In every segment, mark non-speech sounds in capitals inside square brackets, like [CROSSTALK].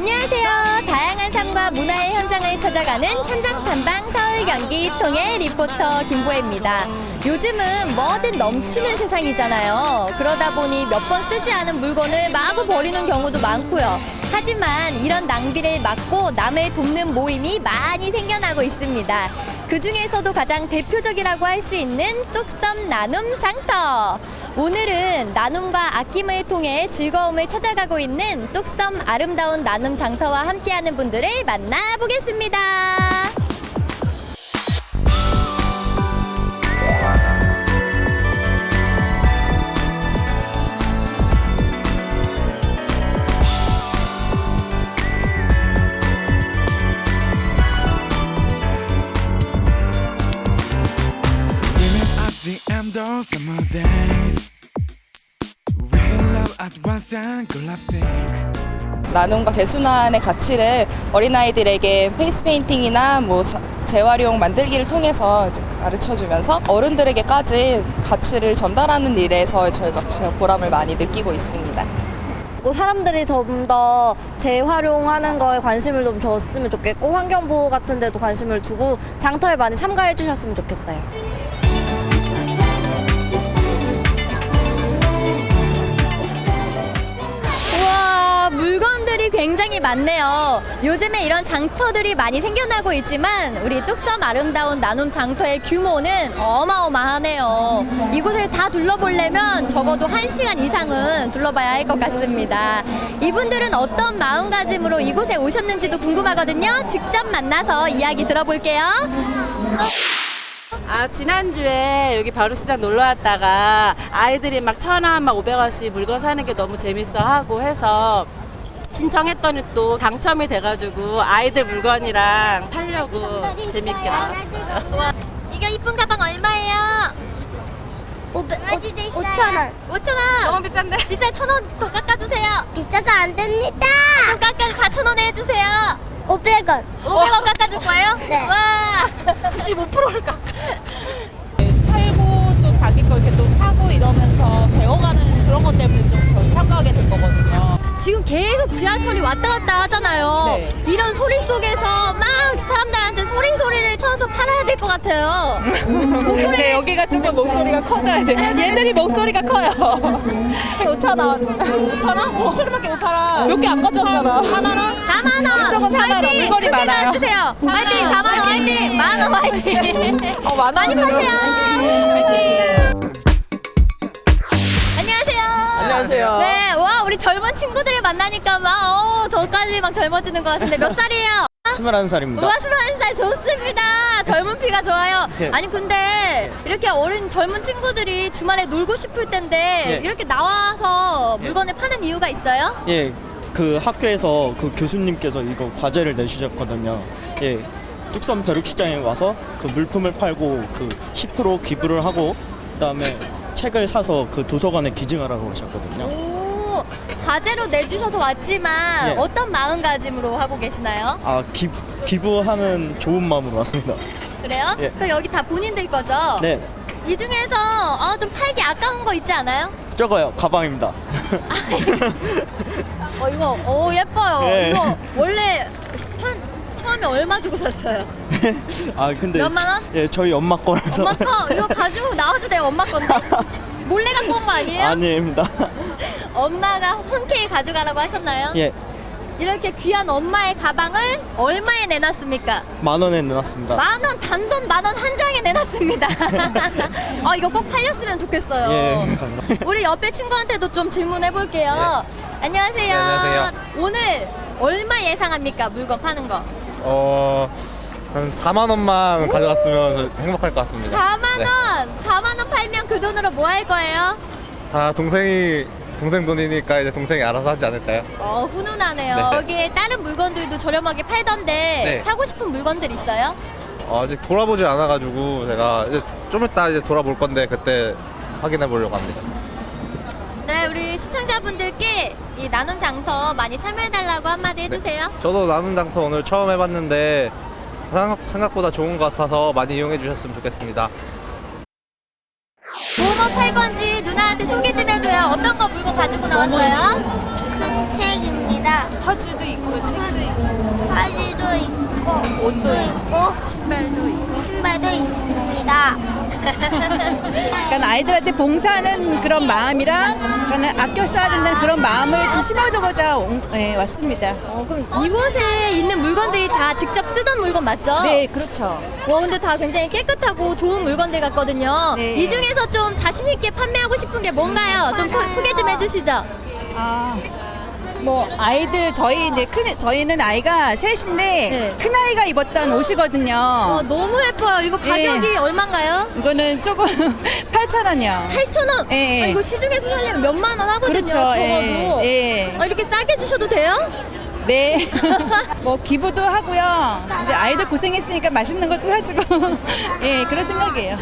안녕하세요. 다양한 삶과 문화의 현장을 찾아가는 현장 탐방 서울 경기 통의 리포터 김보혜입니다. 요즘은 뭐든 넘치는 세상이잖아요. 그러다 보니 몇 번 쓰지 않은 물건을 마구 버리는 경우도 많고요. 하지만 이런 낭비를 막고 남을 돕는 모임이 많이 생겨나고 있습니다. 그 중에서도 가장 대표적이라고 할 수 있는 뚝섬 나눔 장터. 오늘은 나눔과 아낌을 통해 즐거움을 찾아가고 있는 뚝섬 아름다운 나눔 장터와 함께하는 분들을 만나보겠습니다. Of summer days We can love at once and collapsing 나눔과 재순환의 가치를 어린아이들에게 페이스 페인팅이나 뭐 자- 재활용 만들기를 통해서 이제 가르쳐주면서 어른들에게까지 가치를 전달하는 일에서 저희가 보람을 많이 느끼고 있습니다. 뭐 사람들이 좀 더 재활용하는 거에 관심을 좀 줬으면 좋겠고 환경 보호 같은 데도 관심을 두고 장터에 많이 참가해 주셨으면 좋겠어요. 물건들이 굉장히 많네요. 요즘에 이런 장터들이 많이 생겨나고 있지만 우리 뚝섬 아름다운 나눔 장터의 규모는 어마어마하네요. 이곳을 다 둘러보려면 적어도 한시간 이상은 둘러봐야 할 것 같습니다. 이분들은 어떤 마음가짐으로 이곳에 오셨는지도 궁금하거든요. 직접 만나서 이야기 들어볼게요. 아 지난주에 여기 바로시장 놀러 왔다가 아이들이 막 천 원 막 오백 원씩 물건 사는 게 너무 재밌어 하고 해서 신청했더니 또 당첨이 돼가지고 아이들 물건이랑 팔려고 재밌게 나왔어요. [LAUGHS] 이거 이쁜 가방 얼마예요? 5천 5,000원. 너무 비싼데? 비싸 천원 더 깎아주세요. 비싸도 안 됩니다. 좀 깎아 4,000원에 해주세요. 500원. 500원 깎아줄 거예요? [LAUGHS] 네. 와. 95%를 깎아. 팔고 또 자기 거 이렇게 또 사고 이러면서 배워가는 그런 것 때문에 좀 저희 참가하게 된 거거든요. 지금 계속 지하철이 왔다 갔다 하잖아요. 네. 이런 소리 속에서 막 사람들한테 소리 소리를 쳐서 팔아야 될 것 같아요. 근데 여기가 조금 목소리가 커져야 돼. 얘들이 목소리가 커요. [LAUGHS] 5천 원. 5천 원? 5천 원밖에 못 팔아. 몇 개 안 가져왔잖아. 하나나? 4만 원. 이쪽은 4만 원. 화이팅! 물건이 크게 많아요. 나와주세요. 화이팅! 4만 원 화이팅! 만원 화이팅! 어, 만 많이 원으로. 파세요. 화이팅! 안녕하세요. 안녕하세요. 네, 와 우리 젊은 친구들을 만나니까 막 어, 저까지 막 젊어지는 것 같은데 몇 살이에요? [LAUGHS] 21살입니다. 우와 21살 좋습니다. 젊은 피가 좋아요. [LAUGHS] 예. 아니 근데 이렇게 어린 젊은 친구들이 주말에 놀고 싶을 텐데 예. 이렇게 나와서 물건을 파는 이유가 있어요? 예, 그 학교에서 그 교수님께서 이거 과제를 내주셨거든요. 예, 뚝섬 벼룩시장에 와서 그 물품을 팔고 그 10% 기부를 하고 그다음에 책을 사서 그 도서관에 기증하라고 하셨거든요. 오 과제로 내주셔서 왔지만 예. 어떤 마음가짐으로 하고 계시나요? 아, 기부, 기부하는 좋은 마음으로 왔습니다. 그래요? 예. 그 여기 다 본인들 거죠? 네, 이 중에서 아, 좀 팔기 아까운 거 있지 않아요? 적어요. 가방입니다. [LAUGHS] 어 이거 오 예뻐요. 예. 이거 원래 편, 처음에 얼마 주고 샀어요? [LAUGHS] 아, 근데 몇만 원? 예, 저희 엄마 거라서 엄마 거 이거 가지고 나와도 돼요 엄마 건데 [LAUGHS] 몰래 갖고 온 거 아니에요? 아닙니다. 엄마가 흔쾌히 가져가라고 하셨나요? 예, 이렇게 귀한 엄마의 가방을 얼마에 내놨습니까? 만 원에 내놨습니다. 만 원 단돈 만 원 한 장에 내놨습니다. 아 [LAUGHS] 이거 꼭 팔렸으면 좋겠어요. 예, 감사합니다. 우리 옆에 친구한테도 좀 질문해 볼게요. 안녕하세요. 네, 안녕하세요. 오늘 얼마 예상합니까 물건 파는 거? 어, 한 4만 원만 가져갔으면 저 행복할 것 같습니다. 4만 네. 원. 4만 원 팔면 그 돈으로 뭐 할 거예요? 다 동생이 동생 돈이니까 이제 동생이 알아서 하지 않을까요? 어 훈훈하네요. 네. 여기에 다른 물건들도 저렴하게 팔던데 네. 사고 싶은 물건들 있어요? 어, 아직 돌아보지 않아가지고 제가 이제 좀 이따 이제 돌아볼 건데 그때 확인해 보려고 합니다. 네, 우리 시청자분들께 이 나눔 장터 많이 참여해달라고 한마디 해주세요. 저도 나눔 장터 오늘 처음 해봤는데 생각, 생각보다 좋은 것 같아서 많이 이용해 주셨으면 좋겠습니다. 뭐뭐 팔 건지 누나한테 소개 좀 해줘요. 어떤 거 물건 가지고 나왔어요? 퍼즐도 있고 책도 있고 바지도 있고 옷도 있고 신발도 있고 신발도 있습니다. [LAUGHS] 그러니까 아이들한테 봉사하는 그런 마음이랑 그러니까 아껴 써야 된다는 그런 마음을 좀 심어주고자 온- 예, 왔습니다. 어, 그럼 이곳에 있는 물건들이 다 직접 쓰던 물건 맞죠? 네, 그렇죠. 와 근데 다 굉장히 깨끗하고 좋은 물건들 같거든요. 네. 이 중에서 좀 자신 있게 판매하고 싶은 게 뭔가요? 좀 소, 소개 좀 해주시죠. 아, 뭐 아이들 저희 이제 큰 저희는 아이가 셋인데 네. 큰 아이가 입었던 옷이거든요. 와 너무 예뻐요. 이거 가격이 네. 얼마인가요? 이거는 조금 [LAUGHS] 8천 원이요. 8,000원. 예, 예. 아, 이거 시중에서 살려면 몇만 원 하거든요. 그렇죠. 적어도. 예, 예. 아, 이렇게 싸게 주셔도 돼요? 네. [LAUGHS] 뭐 기부도 하고요. 근데 아이들 고생했으니까 맛있는 것도 사주고. [LAUGHS] 예, 그런 생각이에요.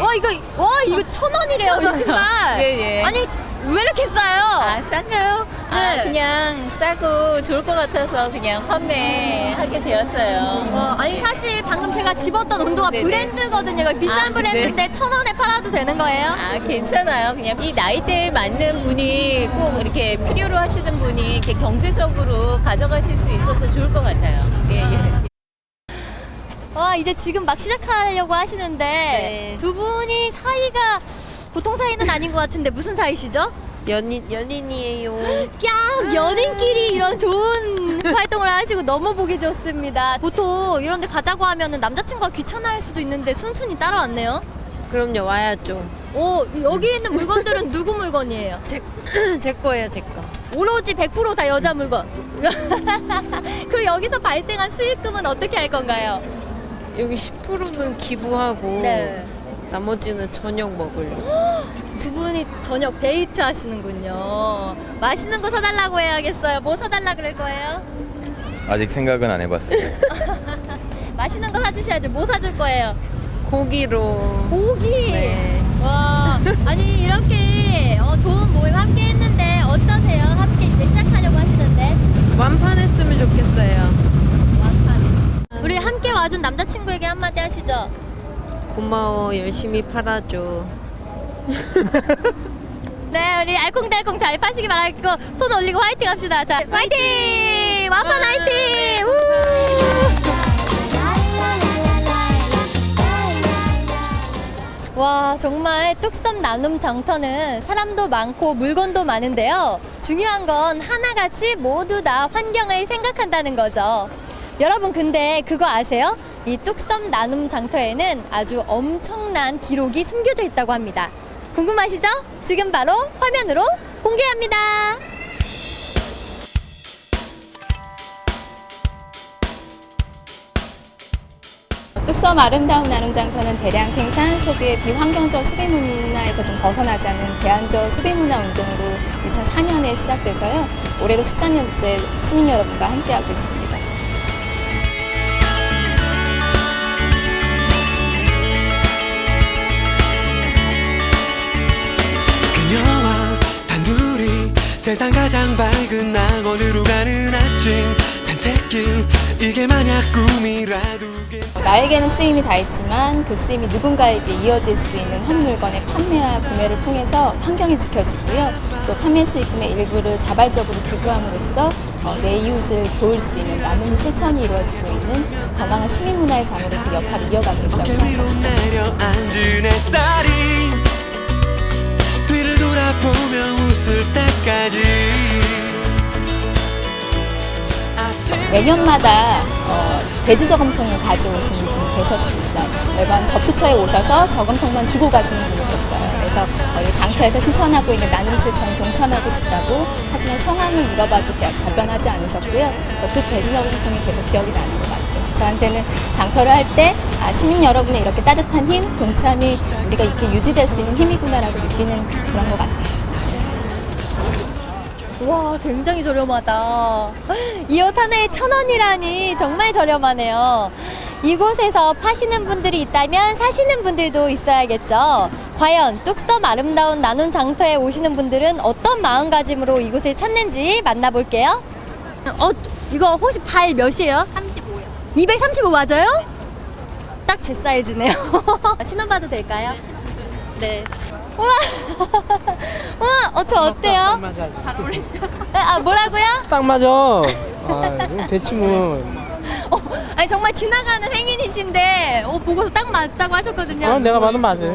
와 이거 와 이거 천 원이래요 이 신발. 예, 예. 아니 왜 이렇게 싸요? 아 싼가요? 네. 아 그냥 싸고 좋을 것 같아서 그냥 판매하게 되었어요. 어, 아니 사실 방금 제가 집었던 운동화 네네. 브랜드거든요. 이거 비싼 아, 브랜드인데 천 원에 팔아도 되는 거예요? 아 괜찮아요. 그냥 이 나이대에 맞는 분이 꼭 이렇게 필요로 하시는 분이 이렇게 경제적으로 가져가실 수 있어서 좋을 것 같아요. 예 예. 와 이제 지금 막 시작하려고 하시는데 네. 두 분이 사이가 보통 사이는 아닌 것 같은데 무슨 사이시죠? 연인 연인이에요. 야 연인끼리 이런 좋은 활동을 하시고 너무 보기 좋습니다. 보통 이런데 가자고 하면은 남자친구가 귀찮아할 수도 있는데 순순히 따라왔네요. 그럼요 와야죠. 오 여기 있는 물건들은 누구 물건이에요? 제, [CLEARS THROAT] 제 거예요 제 거. 오로지 100%다 여자 물건. [LAUGHS] 그럼 여기서 발생한 수익금은 어떻게 할 건가요? 여기 10%는 기부하고 네. 나머지는 저녁 먹으려. [GASPS] 두 분이 저녁 데이트 하시는군요. 맛있는 거 사달라고 해야겠어요. 뭐 사달라 그럴 거예요? 아직 생각은 안 해봤어요. [LAUGHS] 맛있는 거 사주셔야죠. 뭐 사줄 거예요? 고기로. 고기. 네. 와, 아니 이렇게 어, 좋은 모임 함께 했는데 어떠세요? 함께 이제 시작하려고 하시는데 완판했으면 좋겠어요. 완판. 우리 함께 와준 남자친구에게 한마디 하시죠. 고마워 열심히 팔아줘. [LAUGHS] 네, 우리 알콩달콩 잘 파시기 바라겠고 손 올리고 화이팅 합시다. 자, 화이팅! 완판 화이팅! 우! 와 정말 뚝섬 나눔 장터는 사람도 많고 물건도 많은데요. 중요한 건 하나같이 모두 다 환경을 생각한다는 거죠. 여러분 근데 그거 아세요? 이 뚝섬 나눔 장터에는 아주 엄청난 기록이 숨겨져 있다고 합니다. 궁금하시죠? 지금 바로 화면으로 공개합니다. 뚝섬 아름다운 나눔장터는 대량 생산, 소비의 비환경적 소비 문화에서 좀 벗어나자는 대안적 소비 문화 운동으로 2004년에 시작돼서요. 올해로 13년째 시민 여러분과 함께하고 있습니다. 세상 가장 밝은 낙원으로 가는 아침 산책길 이게 만약 꿈이라도 나에게는 쓰임이 다 있지만 그 쓰임이 누군가에게 이어질 수 있는 헛물건의 판매와 구매를 통해서 환경이 지켜지고요. 또 판매 수익금의 일부를 자발적으로 기부함으로써 어, 내 이웃을 도울 수 있는 나눔 실천이 이루어지고 있는 건강한 시민 문화의 장으로 그 역할을 이어가고 있다고 생각합니다. 매년마다 어, 돼지 저금통을 가져오시는 분이 계셨습니다. 매번 접수처에 오셔서 저금통만 주고 가시는 분이셨어요. 그래서 어, 이 장터에서 신청하고 있는 나눔 실천에 동참하고 싶다고 하지만 성함을 물어봐도 대- 답변하지 않으셨고요. 어, 그 돼지 저금통이 계속 기억이 나는 것 같아요. 저한테는 장터를 할 때 아, 시민 여러분의 이렇게 따뜻한 힘, 동참이 우리가 이렇게 유지될 수 있는 힘이구나라고 느끼는 그런 것 같아요. 와, 굉장히 저렴하다. 이 옷 하나에 천 원이라니 정말 저렴하네요. 이곳에서 파시는 분들이 있다면 사시는 분들도 있어야겠죠. 과연 뚝섬 아름다운 나눔 장터에 오시는 분들은 어떤 마음가짐으로 이곳을 찾는지 만나볼게요. 어, 이거 혹시 발 몇이에요? 35요. 235 맞아요? 딱 제 사이즈네요. [LAUGHS] 신어봐도 될까요? 네. 우와, [LAUGHS] 우와, 어, 저 어때요? 잘 어울리세요? 아, 뭐라고요? 딱 맞아. [LAUGHS] 아, 대치 뭐. 어, 아니 정말 지나가는 행인이신데 어, 보고서 딱 맞다고 하셨거든요. 어, 내가 봐도 맞아요.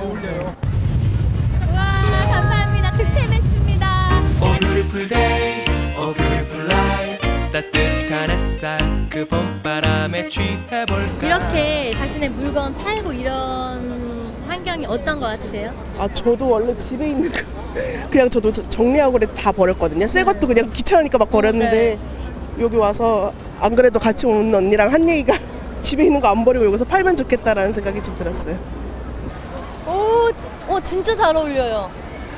우와, 감사합니다. 득템했습니다. Oh beautiful day, oh beautiful life 따뜻한 햇살 그 봄바람에 취해볼까 이렇게 자신의 물건 팔고 이런 환경이 어떤 것 같으세요? 아 저도 원래 집에 있는 거 [LAUGHS] 그냥 저도 저- 정리하고 그래도 다 버렸거든요. 새 것도 그냥 귀찮으니까 막 버렸는데 여기 와서 안 그래도 같이 온 언니랑 한 얘기가 [LAUGHS] 집에 있는 거 안 버리고 여기서 팔면 좋겠다라는 생각이 좀 들었어요. 오, 오 진짜 잘 어울려요.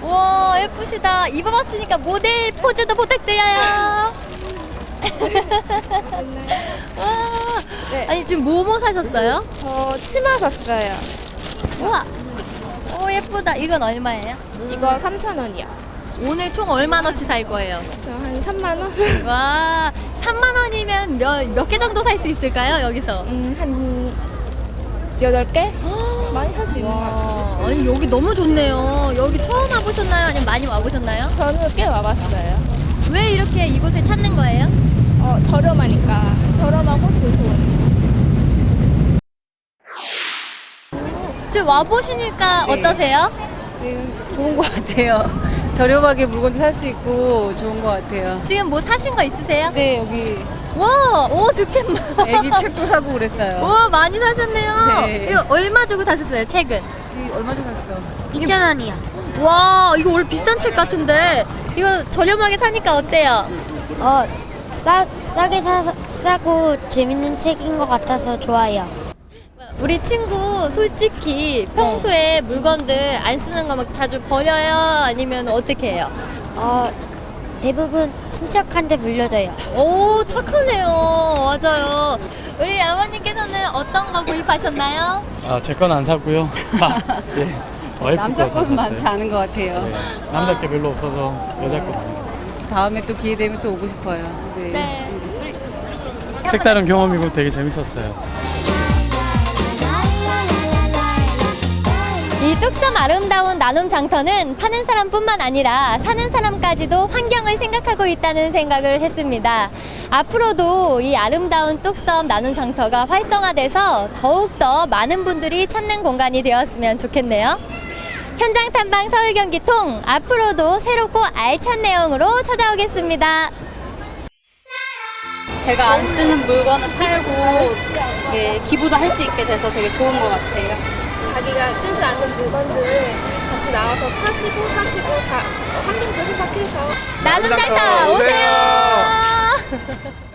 와 예쁘시다. 입어봤으니까 모델 포즈도 부탁드려요. [LAUGHS] 와, 아니 지금 뭐뭐 사셨어요? 저 치마 샀어요. 우와, 오 예쁘다. 이건 얼마예요? 이거 3,000원이요. 오늘 총 얼마너치 살 거예요? 저 한 3만 원? 와, 3만 원이면 몇 몇 개 정도 살 수 있을까요? 여기서? 음, 한 8개? 많이 살 수 있는 것 같아요. 와, 아니 여기 너무 좋네요. 여기 처음 와보셨나요? 아니면 많이 와보셨나요? 저는 꽤 와봤어요. 왜 이렇게 이곳을 찾는 거예요? 어, 저렴하니까. 저렴하고 질 좋은. 지금 와보시니까 어떠세요? 좋은 것 같아요. [LAUGHS] 저렴하게 물건도 살 수 있고 좋은 것 같아요. 지금 뭐 사신 거 있으세요? 네, 여기 와, 오 득템. 애기 책도 사고 그랬어요. [LAUGHS] 와, 많이 사셨네요. 네. 이거 얼마 주고 사셨어요, 책은? 이 얼마 주고 샀어? 2,000원이요. 와, 이거 원래 비싼 책 같은데 이거 저렴하게 사니까 어때요? 어, 싸, 싸게 사, 싸고 재밌는 책인 것 같아서 좋아요. 우리 친구 솔직히 평소에 물건들 안 쓰는 거 막 자주 버려요? 아니면 어떻게 해요? 어, 대부분 친척한테 물려줘요. 오, 착하네요. 맞아요. 우리 아버님께서는 어떤 거 구입하셨나요? 아, 제 건 안 샀고요. 예. 와이프 남자 거다 것은 많지 샀어요. 않은 것 같아요. 네. 남자 게 별로 없어서 여자 거 많이 샀어요. 다음에 또 기회 되면 또 오고 싶어요. 네. 네. 색다른 경험이고 되게 재밌었어요. 이 뚝섬 아름다운 나눔 장터는 파는 사람뿐만 아니라 사는 사람까지도 환경을 생각하고 있다는 생각을 했습니다. 앞으로도 이 아름다운 뚝섬 나눔 장터가 활성화돼서 더욱더 많은 분들이 찾는 공간이 되었으면 좋겠네요. 현장 탐방 서울 경기통 앞으로도 새롭고 알찬 내용으로 찾아오겠습니다. 제가 안 쓰는 물건을 팔고 예, 기부도 할 수 있게 돼서 되게 좋은 것 같아요. 자기가 쓰지 않는 물건들 같이 나와서 파시고 사시고 자, 환경도 생각해서. 나눔 장터 오세요. [LAUGHS]